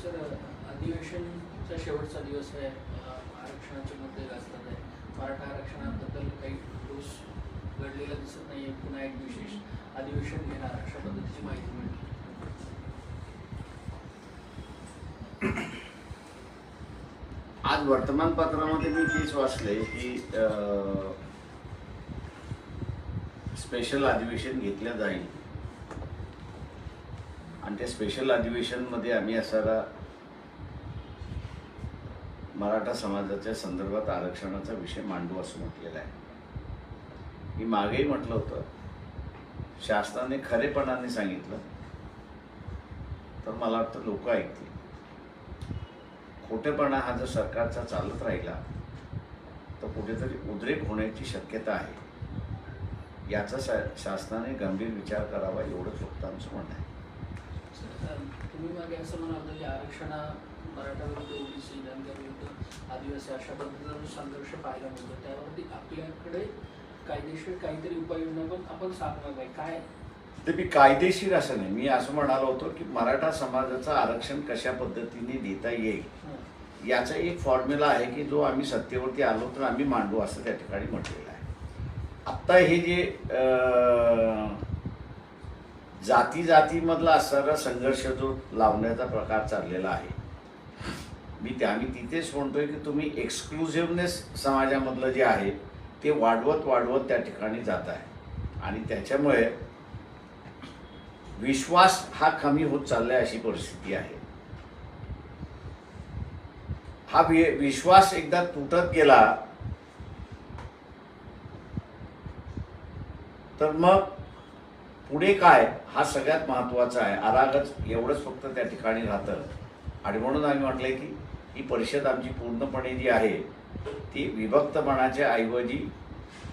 Sir अधिवेशनचा शेवटचा दिवस आहे. आरक्षणाचे मुद्दे गाजतात आहे. मराठा आरक्षणाबद्दल काही ठोस घडलेला दिसत नाही आहे पुन्हा एक विशेष अधिवेशन घेणार अशा पद्धतीची माहिती मिळते. आज वर्तमानपत्रामध्ये मी तेच वाचले की स्पेशल अधिवेशन घेतलं जाईल. आणि त्या स्पेशल अधिवेशनमध्ये आम्ही असायला मराठा समाजाच्या संदर्भात आरक्षणाचा विषय मांडू असं म्हटलेला आहे. मी मागेही म्हटलं होतं. शासनाने खरेपणाने सांगितलं. तर मला वाटतं लोक ऐकतील. खोटेपणा हा जर सरकारचा चालत राहिला तर कुठेतरी उद्रेक होण्याची शक्यता आहे. याचा सा शासनाने गंभीर विचार करावा एवढंच फक्त आमचं म्हणणं आहे. तुम्ही मागे असं म्हणाल होतं की आरक्षणा मराठा विरुद्ध ओबीसी विरुद्ध आदिवासी अशा पद्धतीचा जो संघर्ष पाहायला मिळतो त्यावरती आपल्याकडे कायदेशीर काहीतरी उपाययोजना पण आपण सांगणार आहे. काय? ते मी कायदेशीर असं नाही. मी असं म्हणालो होतो की मराठा समाजाचं आरक्षण कशा पद्धतीने देता येईल. याचा एक फॉर्म्युला आहे की जो आम्ही सत्तेवरती आलो तर आम्ही मांडू असं त्या ठिकाणी म्हटलेलं आहे. आत्ता हे जे जाती जातीमधला असणारा संघर्ष जो लावण्याचा प्रकार चाललेला आहे. मी त्या आम्ही तिथेच म्हणतोय की तुम्ही एक्सक्लुझिव्हनेस समाजामधलं जे आहे ते वाढवत वाढवत त्या ठिकाणी जात आहे. आणि त्याच्यामुळे विश्वास हा कमी होत चाललाय अशी परिस्थिती आहे. हा वि- विश्वास एकदा तुटत गेला तर मग पुढे काय हा सगळ्यात महत्त्वाचा आहे. आरागच एवढंच फक्त त्या ठिकाणी राहतं. आणि म्हणून आम्ही म्हटलंय की ही परिषद आमची पूर्णपणे जी आहे ती विभक्तपणाच्या ऐवजी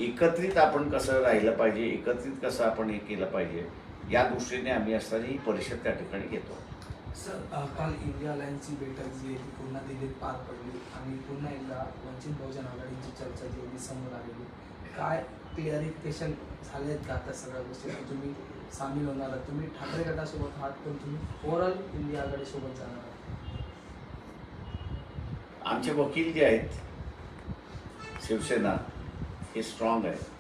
एकत्रित आपण कसं राहिलं पाहिजे एकत्रित कसं आपण हे केलं पाहिजे या दृष्टीने आम्ही असताना ही परिषद त्या ठिकाणी घेतो. सर काल इंडिया अलायन्सची बैठक जी आहे ती पुन्हा दिल्लीत पार पडली आणि पुन्हा एकदा वंचित बहुजन आघाडीची चर्चा जी होती समोर आलेली. काय क्लिअरिफिकेशन झाले आहेत का त्या सगळ्या गोष्टी? तुम्ही सामील होणार आहात. तुम्ही ठाकरे गटासोबत आहात पण तुम्ही ओव्हरऑल इंडिया आघाडीसोबत जाणार आहात. आमचे वकील जे आहेत शिवसेना हे स्ट्रॉंग आहे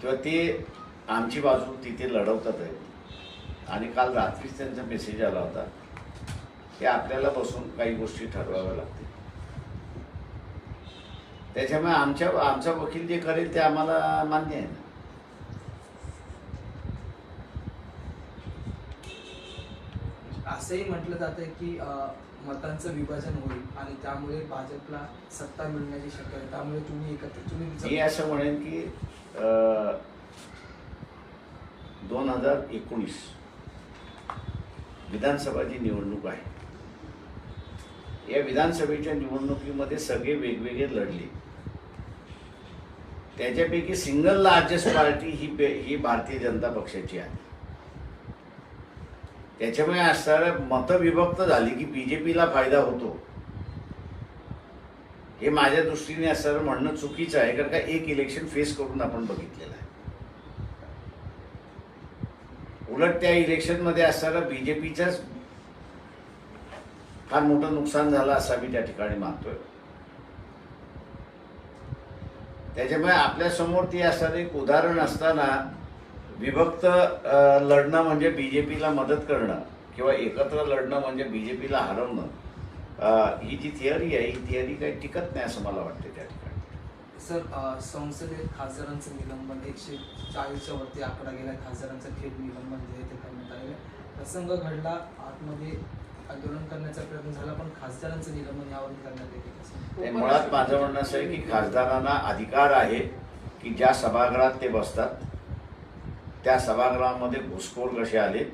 किंवा ते आमची बाजू तिथे लढवतात आहे आणि काल रात्रीच त्यांचा मेसेज आला होता की आपल्याला बसून काही गोष्टी ठरवाव्या लागतील. त्याच्यामुळे आमच्या आमचा वकील जे करेल ते आम्हाला मान्य आहे ना. असंही म्हटलं जातं की मतांचं विभाजन होईल आणि त्यामुळे भाजपला सत्ता मिळण्याची शक्यता आहे त्यामुळे तुम्ही एकत्र तुम्ही मी असं म्हणेन की दोन हजार एकोणीस विधानसभा जी निवडणूक आहे या विधानसभेच्या निवडणुकीमध्ये सगळे वेगवेगळे लढले. त्याच्यापैकी सिंगल लार्जेस्ट पार्टी ही ही भारतीय जनता पक्षाची आहे. त्याच्यामुळे असणारं मतविभक्त झाली की बीजेपीला फायदा होतो. हे माझ्या दृष्टीने असणार म्हणणं चुकीचं आहे कारण का एक इलेक्शन फेस करून आपण बघितलेलं आहे. उलट त्या इलेक्शनमध्ये असताना बीजेपीच्याच फार मोठं नुकसान झालं असा मी त्या ठिकाणी मानतोय. त्याच्यामुळे आपल्यासमोर ती असणारी एक उदाहरण असताना विभक्त लढणं म्हणजे बी जे पीला मदत करणं किंवा एकत्र लढणं म्हणजे बी जे पीला हरवणं ही जी थिअरी आहे ही थिअरी काही टिकत नाही असं मला वाटते त्या ठिकाणी. सर संसदेत खासदारांचं निलंबन एकशे चाळीसच्या वरती आकडा गेला खासदारांचं थेट निलंबन जे आहे ते करण्यात आलेलं प्रसंग घडला आतमध्ये आंदोलन करण्याचा प्रयत्न झाला पण खासदारांचं निलंबन यावरून करण्यात येते मुळात माझं म्हणणं असं आहे की खासदारांना अधिकार आहे की ज्या सभागृहात ते बसतात त्या सभागृहामध्ये घुसखोर कसे आले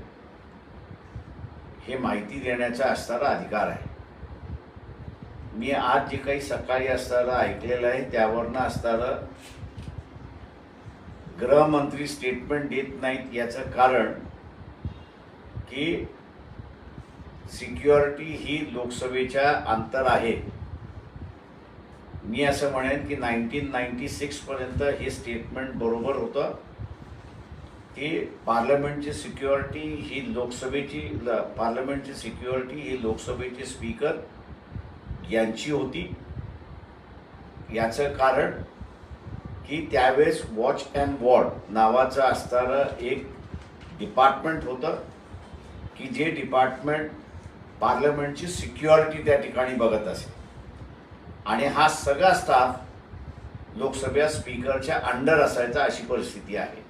हे माहिती देण्याचा असणारा अधिकार आहे. मी आज जे काही सकाळी असणारं ऐकलेलं आहे त्यावरनं असणारं गृहमंत्री स्टेटमेंट देत नाहीत याचं कारण की सिक्युरिटी ही लोकसभेच्या अंतर आहे. मी असं म्हणेन की नाईन्टीन नाईन्टी सिक्सपर्यंत हे स्टेटमेंट बरोबर होतं की पार्लमेंटची सिक्युरिटी ही लोकसभेची ल- पार्लमेंटची सिक्युरिटी ही लोकसभेचे स्पीकर यांची होती. याचं कारण की त्यावेळेस वॉच अँड वॉर्ड नावाचं असणारं एक डिपार्टमेंट होतं की जे डिपार्टमेंट पार्लमेंटची सिक्युरिटी त्या ठिकाणी बघत असे. आणि हा सगळा स्टाफ लोकसभा स्पीकरच्या अंडर असायचा अशी परिस्थिती आहे.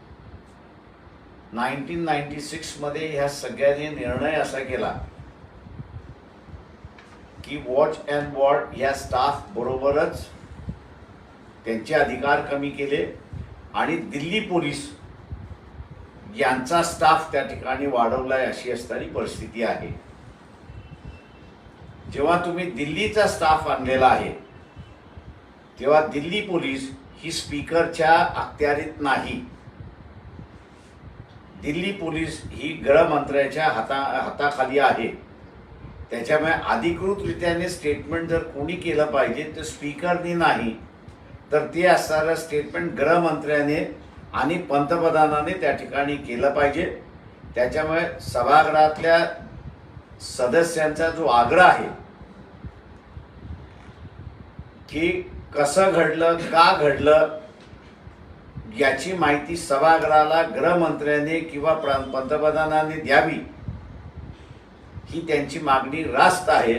नाईन्टीन नाईन्टी सिक्समध्ये ह्या सगळ्यांनी निर्णय असा केला की वॉच अँड वॉर्ड ह्या स्टाफ बरोबरच त्यांचे अधिकार कमी केले आणि दिल्ली पोलीस यांचा स्टाफ त्या ठिकाणी वाढवलाय अशी असणारी परिस्थिती आहे. जेव्हा तुम्ही दिल्लीचा स्टाफ आणलेला आहे तेव्हा दिल्ली पोलीस ही स्पीकरच्या अखत्यारीत नाही. दिल्ली पोलीस ही गृहमंत्र्याच्या हाता हाताखाली आहे. त्याच्यामुळे अधिकृतरित्याने स्टेटमेंट जर कोणी केलं पाहिजे तर स्पीकरनी नाही. तर ते असणारं स्टेटमेंट गृहमंत्र्याने आणि पंतप्रधानाने त्या ठिकाणी केलं पाहिजे. त्याच्यामुळे सभागृहातल्या सदस्यांचा जो आग्रह आहे की कसं घडलं का घडलं याची माहिती सभागृहाला गृहमंत्र्याने किंवा प्र- पंतप्रधानाने द्यावी. ही त्यांची मागणी रास्त आहे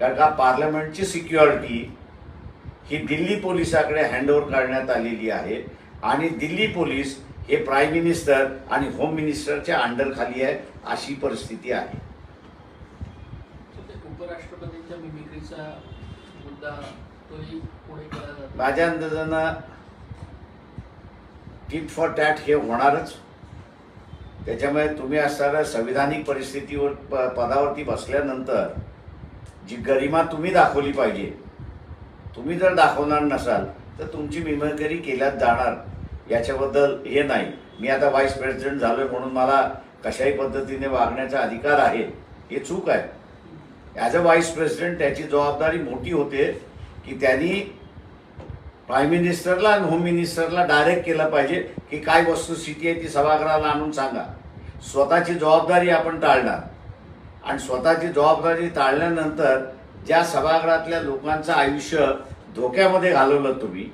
कारण का पार्लमेंटची सिक्युरिटी ही दिल्ली पोलिसाकडे हँडओव्हर करण्यात आलेली आहे आणि दिल्ली पोलीस हे प्राईम मिनिस्टर आणि होम मिनिस्टरच्या अंडरखाली आहे अशी परिस्थिती आहे. उपराष्ट्रपतींच्या मुद्दा माझ्या अंदाजानं टिप फॉर टॅट हे होणारच. त्याच्यामुळे तुम्ही असणाऱ्या संविधानिक परिस्थितीवर प- पदावरती बसल्यानंतर जी गरिमा तुम्ही दाखवली पाहिजे तुम्ही जर दाखवणार नसाल तर तुमची मिमकरी केल्यात जाणार. याच्याबद्दल हे नाही. मी आता व्हाईस प्रेसिडेंट झालो आहे म्हणून मला कशाही पद्धतीने वागण्याचा अधिकार आहे हे चूक आहे. ॲज अ व्हाईस प्रेसिडेंट त्याची जबाबदारी मोठी होते. की त्यांनी प्राईम मिनिस्टरला आणि होम मिनिस्टरला डायरेक्ट केलं पाहिजे की काय वस्तुस्थिती आहे ती सभागृहाला आणून सांगा. स्वतःची जबाबदारी आपण टाळणार. आणि स्वतःची जबाबदारी टाळल्यानंतर ज्या सभागृहातल्या लोकांचं आयुष्य धोक्यामध्ये घालवलं तुम्ही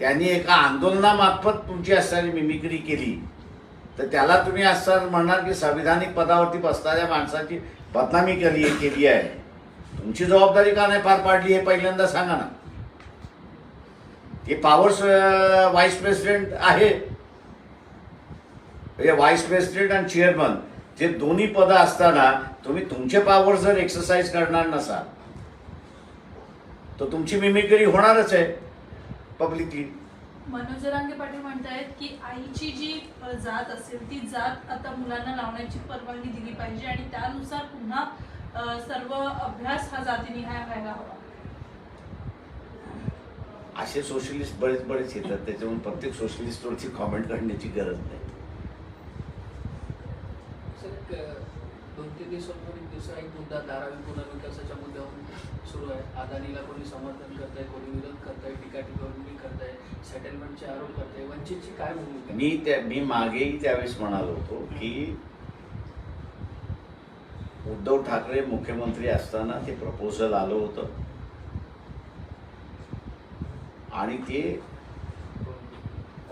त्यांनी एका आंदोलनामार्फत तुमची असणारी मिमिक्री केली. तर त्याला तुम्ही असं म्हणणार की संविधानिक पदावरती बसणाऱ्या माणसाची बदनामी केली केली आहे. तुमची जबाबदारी का नाही पार पाडली हे पहिल्यांदा सांगा ना. ते पॉवर्स व्हाईस प्रेसिडेंट आहे. म्हणजे व्हाईस प्रेसिडेंट आणि चेअरमन जे दोन्ही पदं असताना तुम्ही तुमचे पॉवर जर एक्सरसाइज करणार नसाल तर तुमची मिमिकरी होणारच आहे पब्लिकली मनोज रांगे पाटील म्हणतायत की आईची जी जात असेल ती जात आता मुलांना लावण्याची परवानगी दिली पाहिजे आणि त्यानुसार पुन्हा सर्व अभ्यास हा जातीनिहाय व्हायला हवा. असे सोशलिस्ट बरेच बरेच येतात त्याच्यामुळे प्रत्येक सोशलिस्टवरची कॉमेंट करण्याची गरज नाही. दोन तीन दिवसांपूर्वी दुसरा एक मुद्दा धारावी पुनर्विकासाच्या मुद्द्यावरून सुरू आहे. अदानीला कोणी समर्थन करताय कोणी विरोध करताय टीका टिप्पणी करताय सेटलमेंटचे आरोप करताय वंचितची काय भूमिका? मी त्या मी मागेही त्यावेळेस म्हणालो होतो की उद्धव ठाकरे मुख्यमंत्री असताना ते प्रपोजल आलं होतं. आणि ते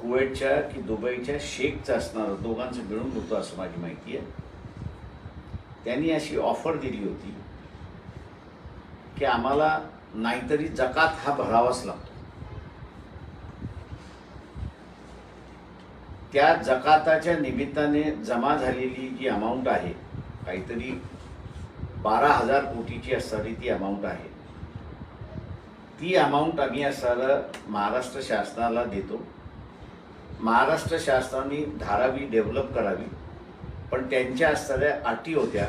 कुवेटच्या की दुबईच्या शेखचं असणार दोघांचं मिळून होतं असं माझी माहिती आहे. त्यांनी अशी ऑफर दिली होती की आम्हाला नाहीतरी जकात हा भरावाच लागतो. त्या जकाताच्या निमित्ताने जमा झालेली जी अमाऊंट आहे काहीतरी बारा हजार कोटीची असणारी ती अमाऊंट आहे. ती अमाऊंट आम्ही असणारं महाराष्ट्र शासनाला देतो. महाराष्ट्र शासनाने धारावी डेव्हलप करावी. पण त्यांच्या असणाऱ्या अटी होत्या.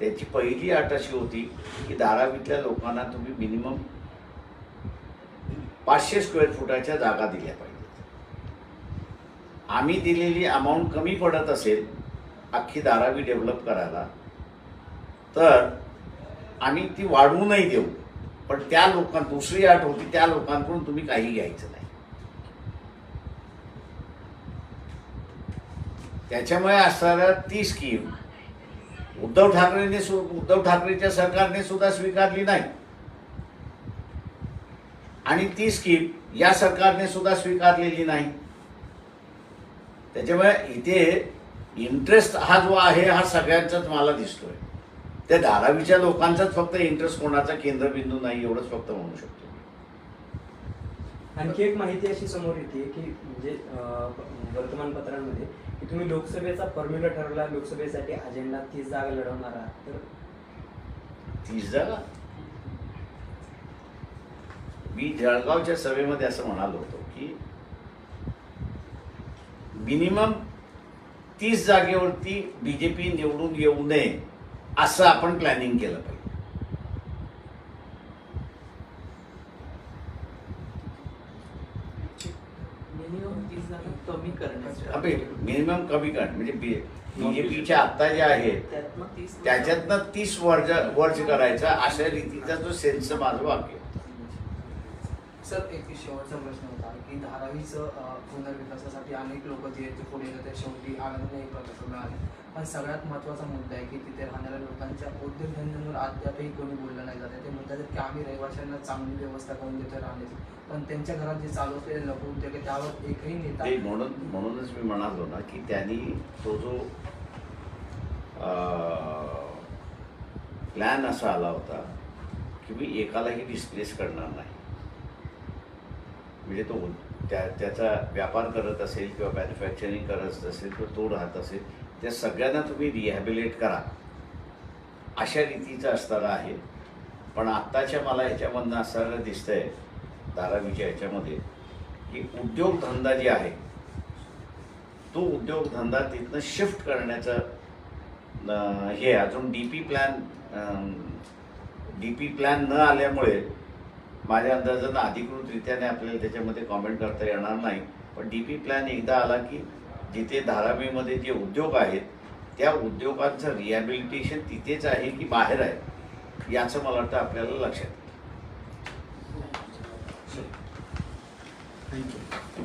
त्याची पहिली अट अशी होती की धारावीतल्या लोकांना तुम्ही मिनिमम पाचशे स्क्वेअर फुटाच्या जागा दिल्या पाहिजेत. आम्ही दिलेली अमाऊंट कमी पडत असेल अख्खी धारावी डेव्हलप करायला तर आम्ही ती वाढवूनही देऊ. पण त्या लोकां दुसरी अट होती त्या लोकांकडून तुम्ही काही घ्यायचं नाही. त्याच्यामुळे असणाऱ्या ती स्कीम उद्धव ठाकरेने सु उद्धव ठाकरेच्या सरकारने सुद्धा स्वीकारली नाही. आणि ती स्कीम या सरकारने सुद्धा स्वीकारलेली नाही. त्याच्यामुळे इथे इंटरेस्ट हा जो आहे हा सगळ्यांचाच मला दिसतोय. त्या धारावीच्या लोकांचाच फक्त इंटरेस्ट कोणाचा केंद्रबिंदू नाही एवढंच फक्त म्हणू शकतो. आणखी एक माहिती अशी समोर येते की म्हणजे वर्तमानपत्रांमध्ये की तुम्ही लोकसभेचा फॉर्म्युला ठरवला लोकसभेसाठी अजेंडा तीस जागा लढवणार आहात तर तीस जागा? मी जळगावच्या सभेमध्ये असं म्हणालो होतो की मिनिमम तीस जागेवरती बीजेपी निवडून येऊ नये. असं आपण प्लॅनिंग केलं पाहिजे. मिनिमम कमी कर. म्हणजे बीजेपीच्या आत्ता जे आहेत त्याच्यातनं तीस वर्ज वर्ज करायचा अशा रीतीचा जो सेन्स माझं वाक्य सर एक शेवटचा प्रश्न होता की धारावीचं पुनर्विकासासाठी अनेक लोक जे आहेत ते पुढे येतात शेवटी आनंद एक प्रकल्प मिळाले पण सगळ्यात महत्त्वाचा मुद्दा आहे की तिथे राहणाऱ्या लोकांच्या उद्योगधंद्यांवर अद्यापही कोणी बोललं नाही जाते ते म्हणतात की आम्ही रहिवाशांना चांगली व्यवस्था करून देतो राहण्याची. पण त्यांच्या घरात जे चालू असलेले लघु उद्योग आहे त्यावर एकही नेता म्हणून म्हणूनच मी म्हणालो ना की त्यांनी तो जो प्लॅन असा आला होता की मी एकालाही डिस्प्लेस करणार नाही. म्हणजे तो त्या त्याचा व्यापार करत असेल किंवा मॅन्युफॅक्चरिंग करत असेल किंवा तो राहत असेल त्या सगळ्यांना तुम्ही रिहॅबिलेट करा. अशा रीतीचं असणारा आहे. पण आत्ताच्या मला ह्याच्यामधनं असणारं दिसतंय धारावीच्या ह्याच्यामध्ये की उद्योगधंदा जे आहे तो उद्योगधंदा तिथनं शिफ्ट करण्याचं हे अजून D P plan D P plan न आल्यामुळे माझ्या अंदाजानं अधिकृतरित्याने आपल्याला त्याच्यामध्ये कॉमेंट करता येणार नाही. पण डी पी प्लॅन एकदा आला की जिथे धारावीमध्ये जे उद्योग आहेत त्या उद्योगांचं रिहॅबिलिटेशन तिथेच आहे की बाहेर आहे याचं मला वाटतं आपल्याला लक्षात थँक्यू